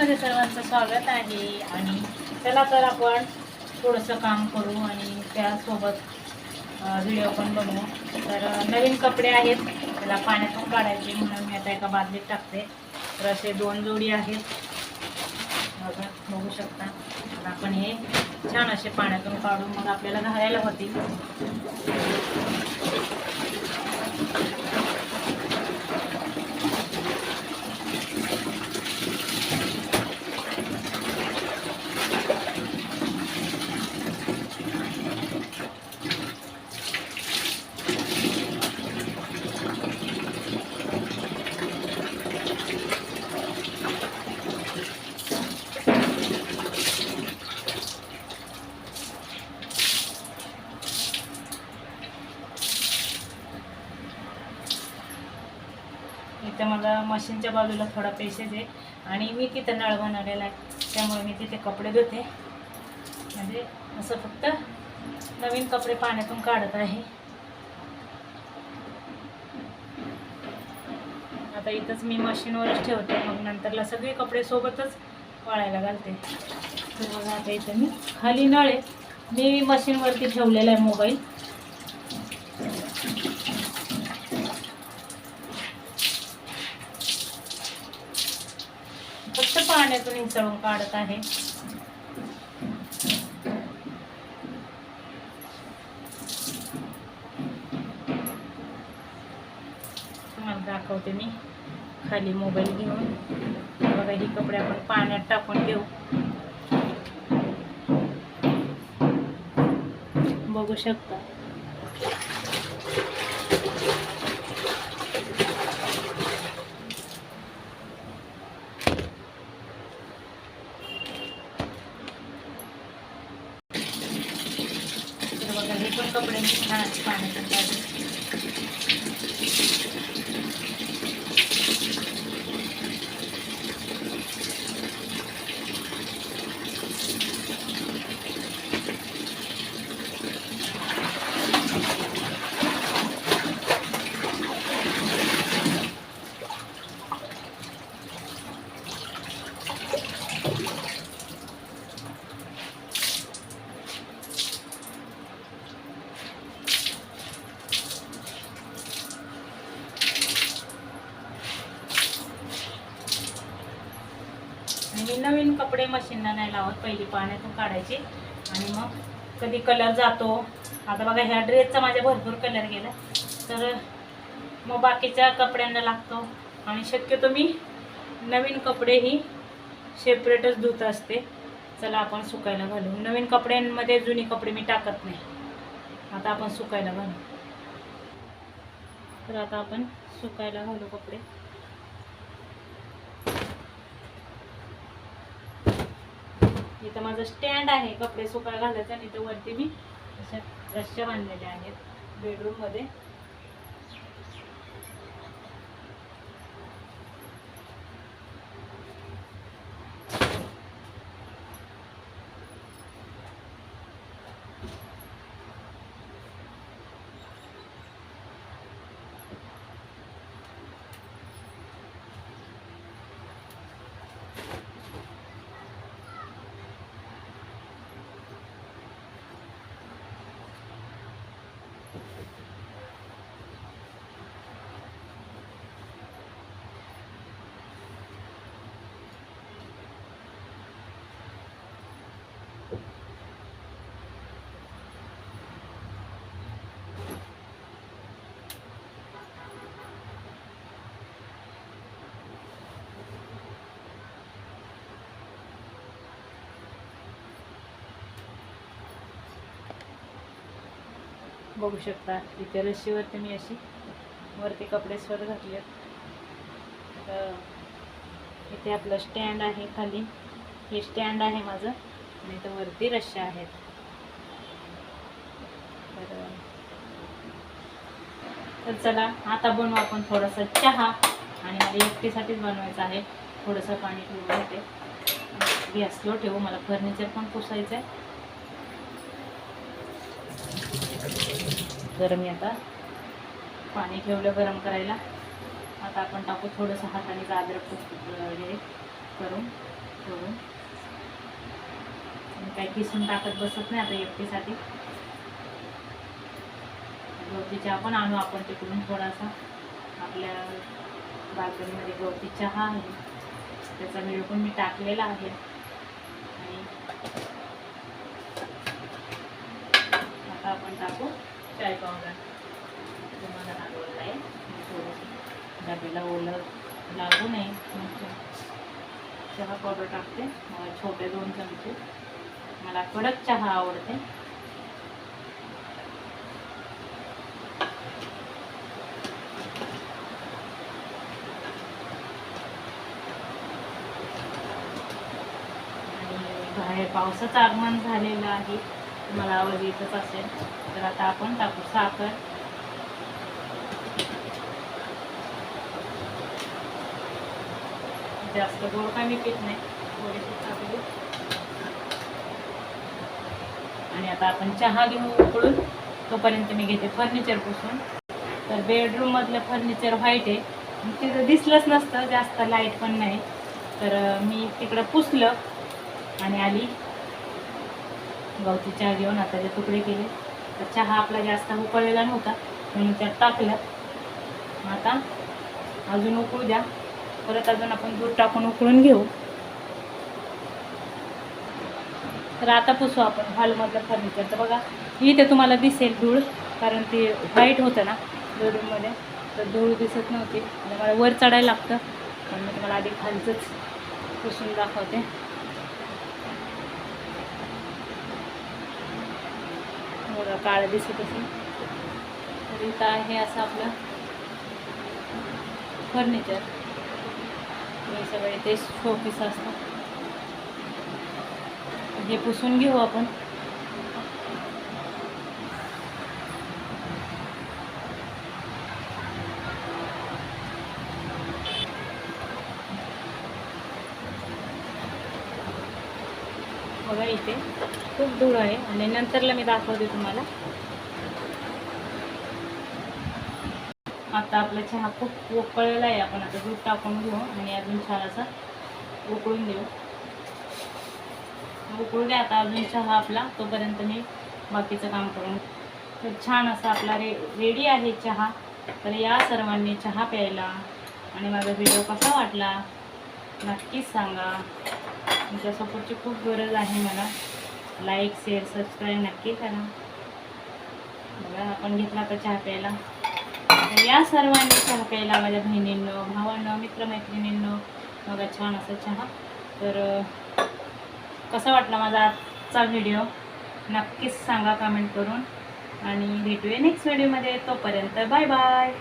मध्ये सर्वांचं स्वागत आहे आणि चला तर आपण थोडंसं काम करू आणि त्यासोबत व्हिडिओ पण बनवू तर नवीन कपडे आहेत त्याला पाण्यातून काढायचे म्हणून मी आता एका बादलीत टाकते. तर असे दोन जोडी आहेत. बघा बघू शकता. तर आपण हे छान असे पाण्यातून काढून मग आपल्याला घालायला होतील इथं मला मशीनच्या बाजूला थोडा पेशेज आहे आणि मी तिथं नळ बनवलेला आहे. त्यामुळे मी तिथे कपडे धुते. म्हणजे असं फक्त नवीन कपडे पाण्यातून काढत आहे. आता इथंच मी मशीनवरच ठेवते. मग नंतरला सगळे कपडे सोबतच वाळायला घालते. तर बघा आता इथं मी खाली नळ आहे. मी मशीनवरती ठेवलेला आहे मोबाईल फक्त पाण्यातून इंचळून काढत आहे. तुम्हाला दाखवते मी. खाली मोबाईल घेऊन. बघा ही कपडे आपण पाण्यात टाकून घेऊ. बघू शकता. तर बघा हे पण कपडे मी छान असे पाण्यातून काढले आणि नवीन कपडे मशीनला नाही लावत. पहिली पाण्यातून काढायचे. आणि मग कधी कलर जातो. आता बघा ह्या ड्रेसचा माझ्या भरपूर कलर गेला. तर मग बाकीच्या कपड्यांना लागतो. आणि शक्यतो मी नवीन कपडेही सेपरेटच धुत असते. चला आपण सुकायला घालू. नवीन कपड्यांमध्ये जुनी कपडे मी टाकत नाही. आता आपण सुकायला घालू. तर आता आपण सुकायला घालू कपडे. इथं माझं स्टँड आहे कपडे सुकायला घालायचं आणि इथं वरती मी अशा रश्या बांधलेल्या आहेत बेडरूममध्ये बघू शकता. इथे रशीवरती मी अशी वरती कपडे स्वर घातले तर इथे आपलं स्टँड आहे खाली. हे स्टँड आहे माझं आणि इथं वरती रश्या आहेत. तर तर चला आता बनवू आपण थोडासा चहा आणि मला एकटीसाठीच बनवायचं आहे. थोडंसं पाणी ठेवून घेते. गॅस स्लो ठेवू मला फर्निचर पण पुसायचं आहे गरम मी आता पाणी ठेवलं गरम करायला आता आपण टाकू थोडंसं हाताने अद्रक हे करून ठेवून. काही किसून टाकत बसत नाही आता एकटीसाठी. गवती चहा पण आणू आपण तिकडून थोडासा. आपल्या बाल्कनीमध्ये गवती चहा आहे. त्याचा व्हिडिओ पण मी टाकलेला आहे. पावडर तुम्हाला लागवलं आहे ओलं लागू नये चहा पावडर टाकते मला छोटे दोन चमचे मला कडक चहा आवडते आणि बाहेर पावसाचं आगमन झालेलं आहे. तुम्हाला आवाज येतच असेल तर आता आपण टाकू साखर. जास्त गोड काय मी नाही थोडीशी टाकली आणि आता आपण चहा घेऊ उकळून तोपर्यंत मी घेते फर्निचर पुसून. तर बेडरूम मधलं फर्निचर व्हाईट आहे. तिथं दिसलंच नसतं जास्त लाइट पण नाही. तर मी तिकडं पुसलं आणि आली. गावची चहा घेऊन आता ते तुकडे केले. तर चहा आपला जास्त उकळलेला नव्हता म्हणून त्यात टाकल्या मग आता अजून उकळू द्या. परत अजून आपण दूध टाकून उकळून घेऊ. तर आता पुसू आपण हॉलमधलं फर्निचर तर बघा इथे तुम्हाला दिसेल धूळ कारण ते व्हाईट होतं ना बेडरूममध्ये तर धूळ दिसत नव्हती. मला वर चढायला लागतं. पण मी तुम्हाला आधी खालचंच पुसून दाखवते. बघा काळं दिसत असेल तर इथं आहे असं आपलं फर्निचर हे सगळे ते शोपीस असतात. हे पुसून घेऊ आपण. बघा इथे. खूप धूळ आहे. आणि नंतरला मी दाखवते तुम्हाला. आता आपला चहा खूप उकळलेला आहे. आपण आता दूध टाकून घेऊ आणि अजून छान असा उकळून देऊ. उकळू द्या. आता अजून चहा आपला तोपर्यंत मी बाकीचं काम करून तर छान असा आपला रे रेडी आहे चहा. तर या सर्वांनी चहा प्यायला. आणि माझा व्हिडिओ कसा वाटला? नक्कीच सांगा. तुमच्या सपोर्टची खूप गरज आहे मला. लाईक शेअर सबस्क्राईब नक्की करा. बघा आपण घेतला आता चहा प्यायला. या सर्वांनी चहा प्यायला माझ्या बहिणींनो भावांनो मित्रमैत्रिणींनो बघा छान असं चहा. तर कसं कसा वाटला माझा आजचा व्हिडिओ नक्कीच सांगा कमेंट करून. आणि भेटूया नेक्स्ट व्हिडिओमध्ये तोपर्यंत बाय बाय